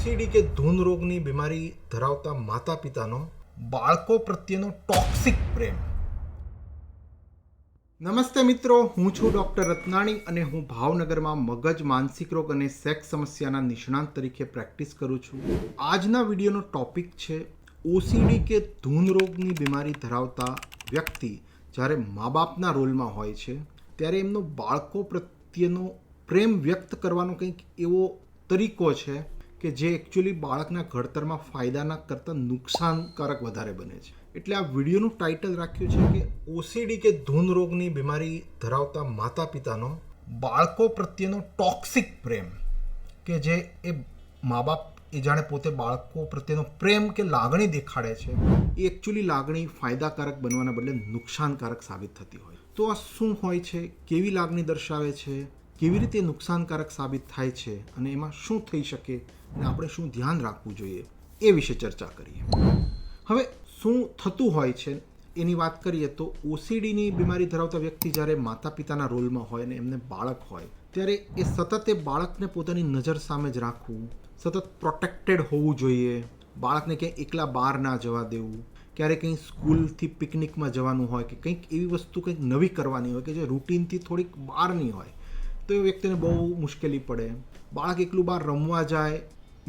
ઓસીડી કે ધૂન રોગની બીમારી ધરાવતા માતા પિતાનો બાળકો પ્રત્યેનો ટોક્સિક પ્રેમ. નમસ્તે મિત્રો, હું છું ડૉક્ટર રત્નાણી અને હું ભાવનગરમાં મગજ, માનસિક રોગ અને સેક્સ સમસ્યાના નિષ્ણાંત તરીકે પ્રેક્ટિસ કરું છું. આજના વિડીયોનો ટોપિક છે, ઓસીડી કે ધૂન રોગની બીમારી ધરાવતા વ્યક્તિ જ્યારે મા બાપના રોલમાં હોય છે, ત્યારે એમનો બાળકો પ્રત્યેનો પ્રેમ વ્યક્ત કરવાનો કંઈક એવો તરીકો છે કે જે એકચ્યુઅલી બાળકના ઘડતરમાં ફાયદાના કરતાં નુકસાનકારક વધારે બને છે. એટલે આ વિડીયોનું ટાઇટલ રાખ્યું છે કે ઓસીડી કે ધૂન રોગની બીમારી ધરાવતા માતા પિતાનો બાળકો પ્રત્યેનો ટોક્સિક પ્રેમ કે જે એ મા બાપ એ જાણે પોતે બાળકો પ્રત્યેનો પ્રેમ કે લાગણી દેખાડે છે, એ એકચ્યુઅલી લાગણી ફાયદાકારક બનવાના બદલે નુકસાનકારક સાબિત થતી હોય. તો આ શું હોય છે? કેવી લાગણી દર્શાવે છે? કેવી રીતે નુકસાનકારક સાબિત થાય છે અને એમાં શું થઈ શકે અને આપણે શું ધ્યાન રાખવું જોઈએ એ વિશે ચર્ચા કરીએ. હવે શું થતું હોય છે એની વાત કરીએ તો ઓસીડીની બીમારી ધરાવતા વ્યક્તિ જ્યારે માતા પિતાના રોલમાં હોય અને એમને બાળક હોય, ત્યારે એ સતત એ બાળકને પોતાની નજર સામે જ રાખવું, સતત પ્રોટેક્ટેડ હોવું જોઈએ, બાળકને ક્યાંય એકલા બહાર ના જવા દેવું, ક્યારે કંઈ સ્કૂલથી પિકનિકમાં જવાનું હોય કે કંઈક એવી વસ્તુ કંઈક નવી કરવાની હોય કે જે રૂટીનથી થોડીક બહારની હોય તો એ વ્યક્તિને બહુ મુશ્કેલી પડે. બાળક એકલું બહાર રમવા જાય,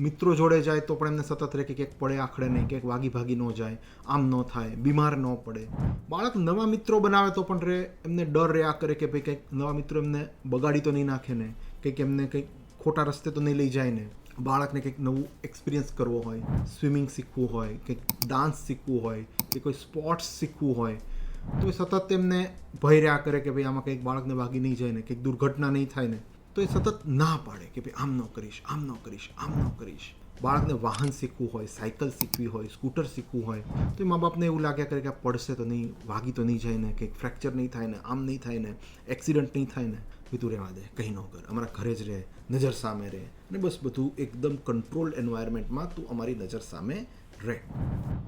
મિત્રો જોડે જાય તો પણ એમને સતત રહે કે ક્યાંક પડે આખડે નહીં, ક્યાંક વાગી ભાગી ન જાય, આમ ન થાય, બીમાર ન પડે. બાળક નવા મિત્રો બનાવે તો પણ રહે એમને ડર રહ્યા કરે કે ભાઈ કંઈક નવા મિત્રો એમને બગાડી તો નહીં નાખે ને કંઈક એમને કંઈક ખોટા રસ્તે તો નહીં લઈ જાય ને. બાળકને કંઈક નવું એક્સપિરિયન્સ કરવો હોય સ્વિમિંગ શીખવું હોય, કંઈક ડાન્સ શીખવું હોય, કે કોઈ સ્પોર્ટ્સ શીખવું હોય તો એ સતત તેમને ભય રહ્યા કરે કે ભાઈ આમાં કંઈક બાળકને વાગી નહીં જાય ને, કંઈક દુર્ઘટના નહીં થાય ને, તો એ સતત ના પાડે કે ભાઈ આમ ન કરીશ, આમ ન કરીશ, આમ ન કરીશ. બાળકને વાહન શીખવું હોય, સાયકલ શીખવી હોય, સ્કૂટર શીખવું હોય, તો એ મા બાપને એવું લાગ્યા કરે કે પડશે તો નહીં, વાગી તો નહીં જાય ને, કંઈક ફ્રેક્ચર નહીં થાય ને, આમ નહીં થાય ને એક્સિડન્ટ નહીં થાય ને. બધું રહેવા દે, કંઈ ન કર, અમારા ઘરે જ રહે, નજર સામે રહે. અને બસ બધું એકદમ કંટ્રોલ એન્વાયરમેન્ટમાં તું અમારી નજર સામે રહે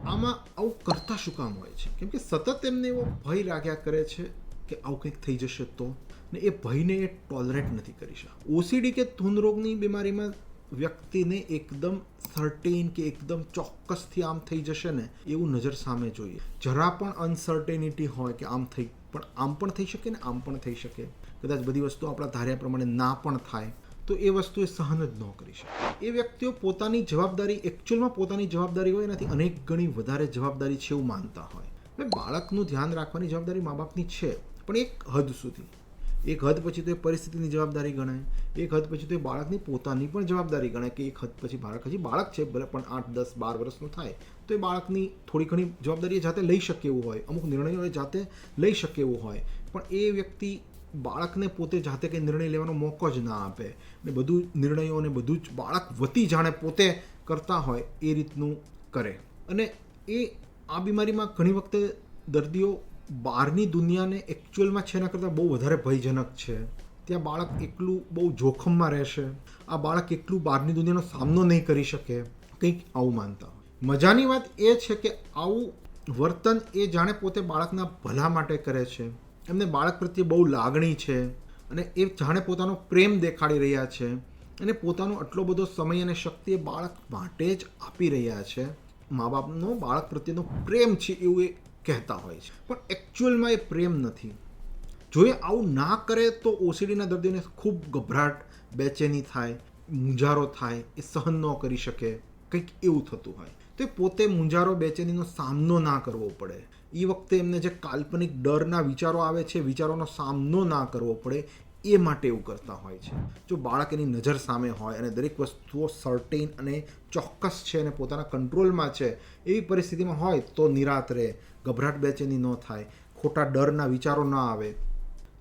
આમાં આવું કરતા શું કામ હોય છે? કેમ કે સતત એમને એવો ભય રાખ્યા કરે છે કે આવું કંઈક થઈ જશે તો? ને એ ભયને એ ટોલરેટ નથી કરી શકતા ઓસીડી કે ધૂન રોગની બીમારીમાં વ્યક્તિને એકદમ સર્ટેન કે એકદમ ચોક્કસથી આમ થઈ જશે ને, એવું નજર સામે જોઈએ. જરા પણ અનસર્ટેનિટી હોય કે આમ થઈ, પણ આમ પણ થઈ શકે ને આમ પણ થઈ શકે. કદાચ બધી વસ્તુ આપણા ધાર્યા પ્રમાણે ના પણ થાય. તો એ વસ્તુ એ સહન જ ન કરી શકે. એ વ્યક્તિઓ પોતાની જવાબદારી એકચ્યુઅલમાં પોતાની જવાબદારી હોય એનાથી અનેક ગણી વધારે જવાબદારી છે એવું માનતા હોય. એટલે બાળકનું ધ્યાન રાખવાની જવાબદારી મા બાપની છે, પણ એક હદ સુધી. એક હદ પછી તો એ પરિસ્થિતિની જવાબદારી ગણાય. એક હદ પછી તો એ બાળકની પોતાની પણ જવાબદારી ગણાય કે એક હદ પછી બાળક હજી બાળક છે, ભલે પણ આઠ, દસ, બાર વર્ષનું થાય. તો એ બાળકની થોડી ઘણી જવાબદારી જાતે લઈ શકે એવું હોય. અમુક નિર્ણયો જાતે લઈ શકે એવું હોય. પણ એ વ્યક્તિ બાળકને પોતે જાતે કંઈ નિર્ણય લેવાનો મોકો જ ના આપે. ને બધું નિર્ણયો અને બધું જ બાળક વતી જાણે પોતે કરતા હોય એ રીતનું કરે. અને એ આ બીમારીમાં ઘણી વખતે દર્દીઓ બહારની દુનિયાને એકચ્યુઅલમાં છે એના કરતાં બહુ વધારે ભયજનક છે. ત્યાં બાળક એકલું બહુ જોખમમાં રહેશે. આ બાળક એકલું બહારની દુનિયાનો સામનો નહીં કરી શકે. કંઈક આવું માનતા હોય. મજાની વાત એ છે કે આવું વર્તન એ જાણે પોતે બાળકના ભલા માટે કરે છે. એમને બાળક પ્રત્યે બહુ લાગણી છે અને એ જાણે પોતાનો પ્રેમ દેખાડી રહ્યા છે અને પોતાનો આટલો બધો સમય અને શક્તિ એ બાળક માટે જ આપી રહ્યા છે. મા બાપનો બાળક પ્રત્યેનો પ્રેમ છે એવું એ કહેતા હોય છે. પણ એકચ્યુઅલમાં એ પ્રેમ નથી. જો એ આવું ના કરે તો ઓસીડીના દર્દીને ખૂબ ગભરાટ, બેચેની થાય, મૂંઝારો થાય, એ સહન ન કરી શકે. કંઈક એવું થતું હોય. તો એ પોતે મૂંઝારો, બેચેનીનો સામનો ના કરવો પડે. એ વખતે એમને જે કાલ્પનિક ડરના વિચારો આવે છે, વિચારોનો સામનો ના કરવો પડે, એ માટે એવું કરતા હોય છે. જો બાળક એની નજર સામે હોય અને દરેક વસ્તુઓ સર્ટેન અને ચોક્કસ છે અને પોતાના કંટ્રોલમાં છે, એવી પરિસ્થિતિમાં હોય તો નિરાત રહે, ગભરાટ બેચેની ન થાય, ખોટા ડરના વિચારો ન આવે.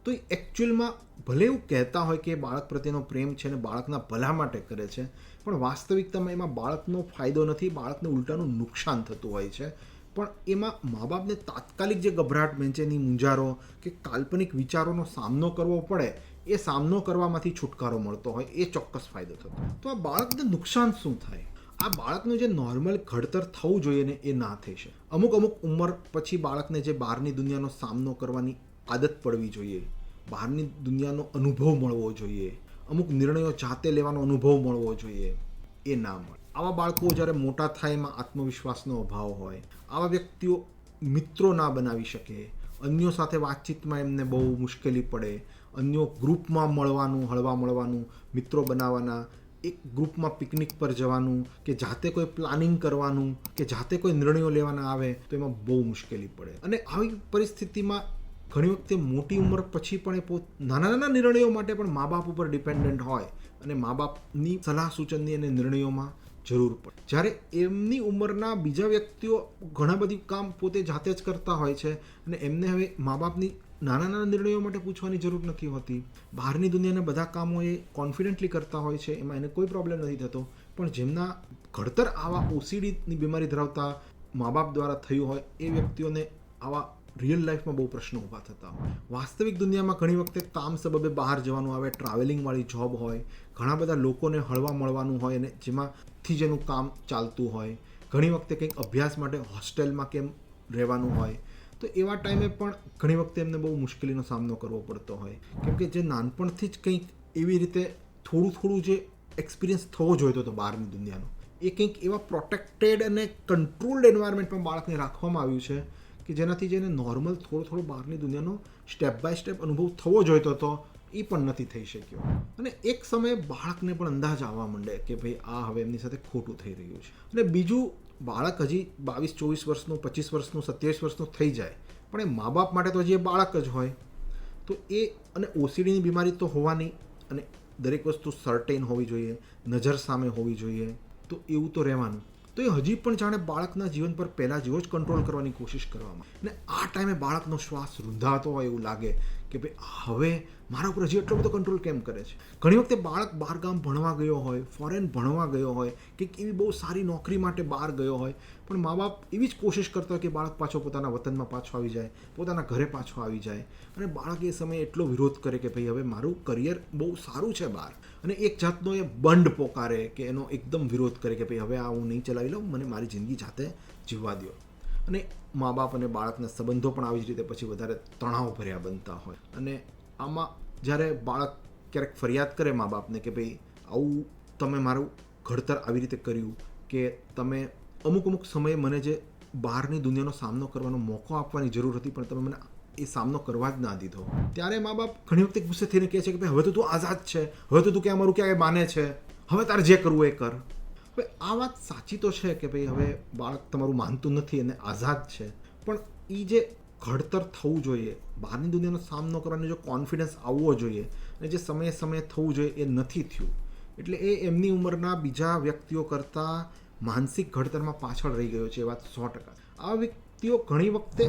તો એ એકચ્યુઅલમાં ભલે એવું કહેતા હોય કે બાળક પ્રત્યેનો પ્રેમ છે અને બાળકના ભલા માટે કરે છે, પણ વાસ્તવિકતામાં એમાં બાળકનો ફાયદો નથી, બાળકને ઉલટાનું નુકસાન થતું હોય છે. પણ એમાં મા બાપને તાત્કાલિક જે ગભરાટ બેંચેની મૂંઝારો કે કાલ્પનિક વિચારોનો સામનો કરવો પડે, એ સામનો કરવામાંથી છુટકારો મળતો હોય, એ ચોક્કસ ફાયદો થતો તો આ બાળકને નુકસાન શું થાય? આ બાળકનું જે નોર્મલ ઘડતર થવું જોઈએ ને, એ ના થઈ શકે. અમુક અમુક ઉંમર પછી બાળકને જે બહારની દુનિયાનો સામનો કરવાની આદત પડવી જોઈએ. બહારની દુનિયાનો અનુભવ મળવો જોઈએ. અમુક નિર્ણયો જાતે લેવાનો અનુભવ મળવો જોઈએ. એ ના મળે. આવા બાળકો જ્યારે મોટા થાય એમાં આત્મવિશ્વાસનો અભાવ હોય, આવા વ્યક્તિઓ મિત્રો ના બનાવી શકે, અન્યો સાથે વાતચીતમાં એમને બહુ મુશ્કેલી પડે, અન્યો ગ્રુપમાં મળવાનું, હળવા મળવાનું, મિત્રો બનાવવાના, એક ગ્રુપમાં પિકનિક પર જવાનું, કે જાતે કોઈ પ્લાનિંગ કરવાનું, કે જાતે કોઈ નિર્ણયો લેવાના આવે, તો એમાં બહુ મુશ્કેલી પડે. અને આવી પરિસ્થિતિમાં ઘણી વખતે મોટી ઉંમર પછી પણ એ પોત નાના નાના નિર્ણયો માટે પણ મા બાપ ઉપર ડિપેન્ડન્ટ હોય. અને મા બાપની સલાહ સૂચનની અને નિર્ણયોમાં જરૂર પડે. જ્યારે એમની ઉંમરના બીજા વ્યક્તિઓ ઘણા બધી કામ પોતે જાતે જ કરતા હોય છે અને એમને હવે મા બાપની નાના નાના નિર્ણયો માટે પૂછવાની જરૂર નથી હોતી. બહારની દુનિયાના બધા કામો એ કોન્ફિડન્ટલી કરતા હોય છે, એમાં એને કોઈ પ્રોબ્લેમ નથી થતો. પણ જેમના ઘડતર આવા ઓસીડીની બીમારી ધરાવતા મા બાપ દ્વારા થયું હોય, એ વ્યક્તિઓને આવા રિયલ લાઈફમાં બહુ પ્રશ્નો ઊભા થતા વાસ્તવિક દુનિયામાં ઘણી વખતે કામ સબબે બહાર જવાનું આવે ટ્રાવેલિંગવાળી જોબ હોય, ઘણા બધા લોકોને હળવા મળવાનું હોય અને જેમાંથી જેનું કામ ચાલતું હોય, ઘણી વખતે કંઈક અભ્યાસ માટે હોસ્ટેલમાં કેમ રહેવાનું હોય, તો એવા ટાઈમે પણ ઘણી વખતે એમને બહુ મુશ્કેલીનો સામનો કરવો પડતો હોય. કેમ કે જે નાનપણથી જ કંઈક એવી રીતે થોડું થોડું જે એક્સપિરિયન્સ થવો જોઈતો હતો બહારની દુનિયાનો. એ કંઈક એવા પ્રોટેક્ટેડ અને કંટ્રોલ્ડ એન્વાયરમેન્ટમાં બાળકને રાખવામાં આવ્યું છે કે જેનાથી જેને નોર્મલ થોડો થોડો બહારની દુનિયાનો સ્ટેપ બાય સ્ટેપ અનુભવ થવો જોઈતો હતો એ પણ નથી થઈ શક્યો. અને એક સમયે બાળકને પણ અંદાજ આવવા માંડે કે ભાઈ આ હવે એમની સાથે ખોટું થઈ રહ્યું છે. અને બીજું, બાળક હજી બાવીસ, ચોવીસ વર્ષનું, પચીસ વર્ષનું, સત્યાવીસ વર્ષનું થઈ જાય, પણ એ મા બાપ માટે તો હજી એ બાળક જ હોય. તો એ, અને ઓસીડીની બીમારી તો હોવાની, અને દરેક વસ્તુ સર્ટેન હોવી જોઈએ, નજર સામે હોવી જોઈએ, તો એવું તો રહેવાનું. તો એ હજી પણ જાણે બાળકના જીવન પર પહેલાં જેવો જ કંટ્રોલ કરવાની કોશિશ કરવામાં અને આ ટાઈમે બાળકનો શ્વાસ રૂંધાતો હોય એવું લાગે કે ભાઈ હવે મારા ઉપર હજી એટલો બધો કંટ્રોલ કેમ કરે છે? ઘણી વખતે બાળક બહાર ગામ ભણવા ગયો હોય ફોરેન ભણવા ગયો હોય, કે એવી બહુ સારી નોકરી માટે બહાર ગયો હોય પણ મા બાપ એવી જ કોશિશ કરતા કે બાળક પાછો પોતાના વતનમાં પાછો આવી જાય, પોતાના ઘરે પાછો આવી જાય. અને બાળક એ સમયે એટલો વિરોધ કરે કે ભાઈ હવે મારું કરિયર બહુ સારું છે બહાર. અને એક જાતનો એ બંડ પોકારે કે એનો એકદમ વિરોધ કરે કે ભાઈ હવે આ હું નહીં ચલાવી લઉં, મને મારી જિંદગી જાતે જીવવા દો અને મા બાપ અને બાળકના સંબંધો પણ આવી જ રીતે પછી વધારે તણાવ ભર્યા બનતા હોય. અને આમાં જ્યારે બાળક ક્યારેક ફરિયાદ કરે મા બાપને કે ભાઈ આવું તમે મારું ઘડતર આવી રીતે કર્યું કે તમે અમુક અમુક સમયે મને જે બહારની દુનિયાનો સામનો કરવાનો મોકો આપવાની જરૂર હતી, પણ તમે મને એ સામનો કરવા જ ના દીધો. ત્યારે મા બાપ ઘણી વખતે ગુસ્સે થઈને કહે છે કે, ભાઈ, હવે તો તું આઝાદ છે. હવે તો તું ક્યાં અમારું ક્યાંય માને છે. હવે તારે જે કરવું એ કર. હવે આ વાત સાચી તો છે કે, ભાઈ, હવે બાળક તમારું માનતું નથી અને આઝાદ છે. પણ એ જે ઘડતર થવું જોઈએ, બહારની દુનિયાનો સામનો કરવાનો જો કોન્ફિડન્સ આવવો જોઈએ અને જે સમયે સમયે થવું જોઈએ એ નથી થયું. એટલે એ એમની ઉંમરના બીજા વ્યક્તિઓ કરતાં માનસિક ઘડતરમાં પાછળ રહી ગયો છે, એ વાત સો ટકા. આ વ્યક્તિઓ ઘણી વખતે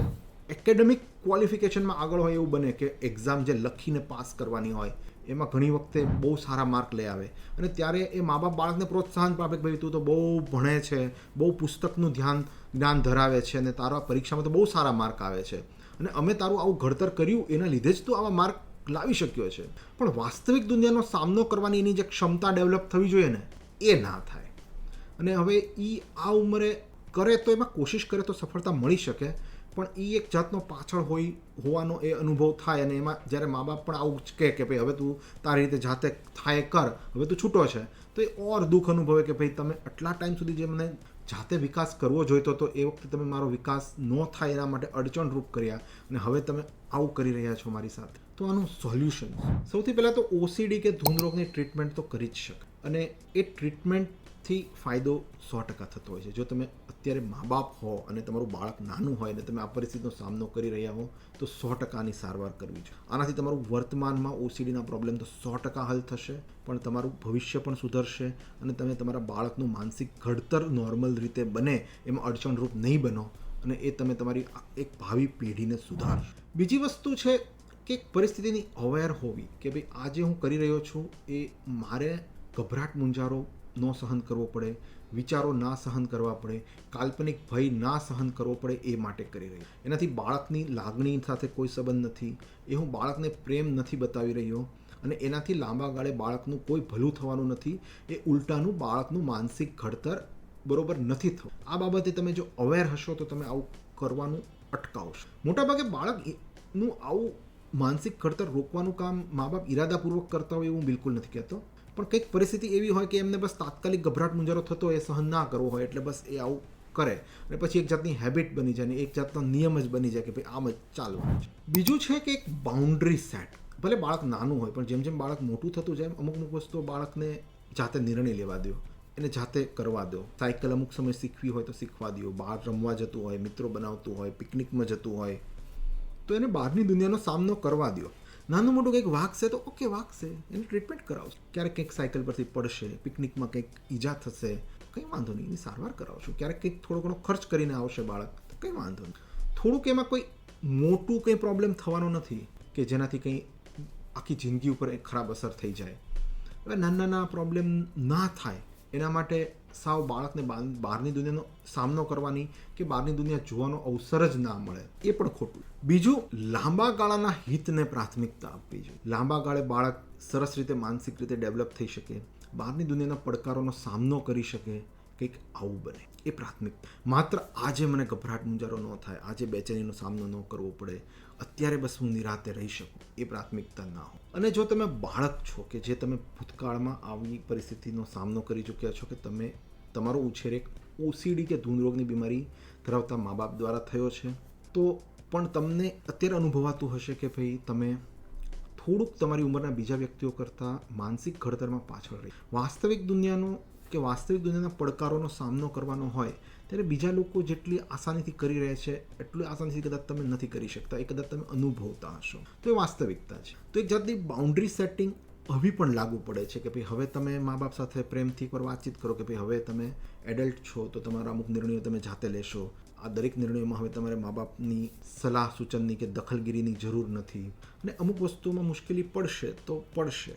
એકેડેમિક ક્વોલિફિકેશનમાં આગળ હોય એવું બને કે એક્ઝામ જે લખીને પાસ કરવાની હોય, એમાં ઘણી વખતે બહુ સારા માર્ક લઈ આવે. અને ત્યારે એ મા બાપ બાળકને પ્રોત્સાહન આપે કે ભાઈ, તું તો બહુ ભણે છે, બહુ પુસ્તકનું ધ્યાન, જ્ઞાન ધરાવે છે અને તારા પરીક્ષામાં તો બહુ સારા માર્ક આવે છે. અને અમે તારું આવું ઘડતર કર્યું, એના લીધે જ તું આવા માર્ક લાવી શક્યો છે. પણ વાસ્તવિક દુનિયાનો સામનો કરવાની એની જે ક્ષમતા ડેવલપ થવી જોઈએ ને, એ ના થાય. અને હવે એ આ ઉંમરે કરે તો એમાં કોશિશ કરે તો સફળતા મળી શકે, પણ એ એક જાતનો પાછળ હોય, હોવાનો એ અનુભવ થાય અને એમાં જ્યારે મા બાપ પણ આવું કહે કે ભાઈ હવે તું તારી રીતે જાતે થાય કર, હવે તું છૂટો છે, તો એ ઓર દુઃખ અનુભવે કે ભાઈ તમે આટલા ટાઈમ સુધી જે મને જાતે વિકાસ કરવો જોઈતો તો એ વખતે તમે મારો વિકાસ ન થાય એના માટે અડચણરૂપ કર્યા અને હવે તમે આવું કરી રહ્યા છો મારી સાથે. તો આનું સોલ્યુશન. સૌથી પહેલાં તો ઓસીડી કે ધૂમરોગની ટ્રીટમેન્ટ તો કરી જ શકે અને એ ટ્રીટમેન્ટથી ફાયદો સો ટકા થતો હોય છે. જો તમે અત્યારે મા બાપ હો અને તમારું બાળક નાનું હોય અને તમે આ પરિસ્થિતિનો સામનો કરી રહ્યા હો, તો સો ટકાની સારવાર કરવી છે આનાથી તમારું વર્તમાનમાં ઓસીડીના પ્રોબ્લેમ તો સો ટકા હલ થશે, પણ તમારું ભવિષ્ય પણ સુધરશે અને તમે તમારા બાળકનું માનસિક ઘડતર નોર્મલ રીતે બને એમાં અડચણરૂપ નહીં બનો અને એ તમે તમારી એક ભાવિ પેઢીને સુધારશો. બીજી વસ્તુ છે કે પરિસ્થિતિની અવેર હોવી કે ભાઈ આ જે હું કરી રહ્યો છું એ મારે ગભરાટ મુંજારો ન સહન કરવો પડે, વિચારો ના સહન કરવા પડે, કાલ્પનિક ભય ના સહન કરવો પડે એ માટે કરી રહ્યો એનાથી બાળકની લાગણી સાથે કોઈ સંબંધ નથી. એ હું બાળકને પ્રેમ નથી બતાવી રહ્યો અને એનાથી લાંબા ગાળે બાળકનું કોઈ ભલું થવાનું નથી. એ ઉલટાનું બાળકનું માનસિક ઘડતર બરોબર નથી થવું. આ બાબતે તમે જો અવેર હશો તો તમે આવું કરવાનું અટકાવશો. મોટાભાગે બાળકનું આવું માનસિક ઘડતર રોકવાનું કામ મા બાપ ઈરાદાપૂર્વક કરતા હોય એવું બિલકુલ નથી કહેતો. પણ કંઈક પરિસ્થિતિ એવી હોય કે એમને બસ તાત્કાલિક ગભરાટ મુંજારો થતો એ સહન ના કરવો હોય, એટલે બસ એ આવું કરે. અને પછી એક જાતની હેબિટ બની જાય ને એક જાતનો નિયમ જ બની જાય કે ભાઈ આમ જ ચાલવાનું બીજું છે કે એક બાઉન્ડ્રી સેટ ભલે બાળક નાનું હોય, પણ જેમ જેમ બાળક મોટું થતું જાય, અમુક અમુક વસ્તુઓ બાળકને જાતે નિર્ણય લેવા દો. એને જાતે કરવા દો. સાયકલ અમુક સમય શીખવી હોય તો શીખવા દો. બહાર રમવા જતું હોય, મિત્રો બનાવતું હોય, પિકનિકમાં જતું હોય, તો એને બહારની દુનિયાનો સામનો કરવા દો. નાનું મોટું કંઈક વાગશે તો ઓકે વાગશે. એને ટ્રીટમેન્ટ કરાવશો ક્યારેક કંઈક સાયકલ પરથી પડશે પિકનિકમાં કંઈક ઈજા થશે કંઈ વાંધો નહીં, એની સારવાર કરાવશું ક્યારેક કંઈક થોડો ઘણો ખર્ચ કરીને આવશે બાળક, તો કંઈ વાંધો નહીં. થોડુંક એમાં કોઈ મોટું કંઈ પ્રોબ્લેમ થવાનો નથી કે જેનાથી કંઈ આખી જિંદગી ઉપર એક ખરાબ અસર થઈ જાય. હવે નાના નાના પ્રોબ્લેમ ના થાય, એના માટે સાવ બાળકને બહારની દુનિયાનો સામનો કરવાની કે બહારની દુનિયા જોવાનો અવસર જ ના મળે, એ પણ ખોટું. બીજું, લાંબા ગાળાના હિતને પ્રાથમિકતા આપવી જોઈએ. લાંબા ગાળે બાળક સરસ રીતે, માનસિક રીતે ડેવલપ થઈ શકે, બહારની દુનિયાના પડકારોનો સામનો કરી શકે કંઈક આવું બને, એ પ્રાથમિક. માત્ર આજે મને ગભરાટ મુંજારો ન થાય, આજે બેચેનીનો સામનો ન કરવો પડે, અત્યારે બસ હું નિરાતે રહી શકું, એ પ્રાથમિકતા ના હોય. અને જો તમે બાળક છો કે જે તમે ભૂતકાળમાં આવી પરિસ્થિતિનો સામનો કરી ચૂક્યા છો કે તમે તમારો ઉછેર એક ઓસીડી કે ધૂંધરોગની બીમારી ધરાવતા મા બાપ દ્વારા થયો છે, તો પણ તમને અત્યારે અનુભવાતું હશે કે ભાઈ તમે થોડુંક તમારી ઉંમરના બીજા વ્યક્તિઓ કરતાં માનસિક ઘડતરમાં પાછળ રહી. વાસ્તવિક દુનિયાનો કે વાસ્તવિક દુનિયાના પડકારોનો સામનો કરવાનો હોય, ત્યારે બીજા લોકો જેટલી આસાનીથી કરી રહ્યા છે, એટલું આસાનીથી કદાચ તમે નથી કરી શકતા, એ કદાચ તમે અનુભવતા હશો. તો એ વાસ્તવિકતા છે. તો એક જાતની બાઉન્ડ્રી સેટિંગ હવી પણ લાગુ પડે છે કે ભાઈ હવે તમે મા બાપ સાથે પ્રેમથી એકવાર વાતચીત કરો કે ભાઈ હવે તમે એડલ્ટ છો, તો તમારા અમુક નિર્ણયો તમે જાતે લેશો. આ દરેક નિર્ણયોમાં હવે તમારે મા બાપની સલાહ સૂચનની કે દખલગીરીની જરૂર નથી. અને અમુક વસ્તુઓમાં મુશ્કેલી પડશે તો પડશે.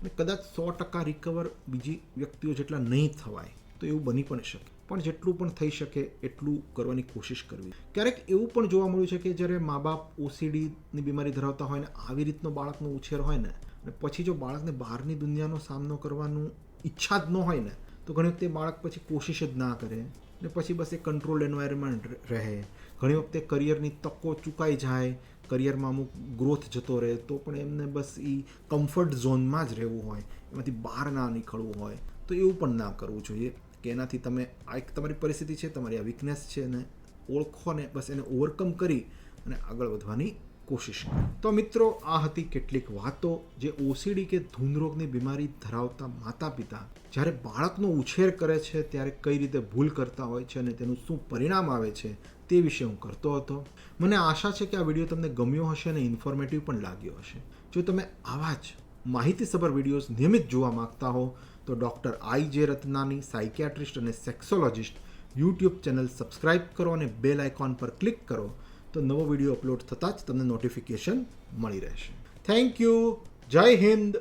અને કદાચ સો ટકા રિકવર બીજી વ્યક્તિઓ જેટલા નહીં થવાય તો એવું બની પણ શકે. પણ જેટલું પણ થઈ શકે એટલું કરવાની કોશિશ કરવી. ક્યારેક એવું પણ જોવા મળ્યું છે કે જ્યારે મા બાપ ઓસીડીની બીમારી ધરાવતા હોય ને આવી રીતનો બાળકનો ઉછેર હોય ને, અને પછી જો બાળકને બહારની દુનિયાનો સામનો કરવાનું ઈચ્છા જ ન હોય ને, તો ઘણી વખતે બાળક પછી કોશિશ જ ના કરે. ને પછી બસ એ કંટ્રોલ એન્વાયરમેન્ટ રહે. ઘણી વખતે કરિયરની તકો ચૂકાઈ જાય. કરિયરમાં અમુક ગ્રોથ જતો રહે, તો પણ એમને બસ એ કમ્ફર્ટ ઝોનમાં જ રહેવું હોય. એમાંથી બહાર ના નીકળવું હોય, તો એવું પણ ના કરવું જોઈએ. કે એનાથી તમે, આ એક તમારી પરિસ્થિતિ છે, તમારી આ વીકનેસ છે એને ઓળખો ને બસ એને ઓવરકમ કરી અને આગળ વધવાની કોશિશ તો મિત્રો, આ હતી કેટલીક વાતો જે ઓસીડી કે ધૂંધરોગની બીમારી ધરાવતા માતા પિતા જ્યારે બાળકનો ઉછેર કરે છે, ત્યારે કઈ રીતે ભૂલ કરતા હોય છે અને તેનું શું પરિણામ આવે છે તે વિશે હું કરતો હતો. મને આશા છે કે આ વીડિયો તમને ગમ્યો હશે અને ઇન્ફોર્મેટિવ પણ લાગ્યો હશે. જો તમે આવા જ માહિતીસભર વિડીયોઝ નિયમિત જોવા માંગતા હો, તો ડૉક્ટર આઈ જે રત્નાની સાયકિયાટ્રિસ્ટ અને સેક્સોલોજિસ્ટ યુટ્યુબ ચેનલ સબસ્ક્રાઇબ કરો અને બેલ આઇકોન પર ક્લિક કરો, તો નવો વીડિયો અપલોડ થતાં જ તમને નોટિફિકેશન મળી રહેશે. Thank you. જય હિન્દ.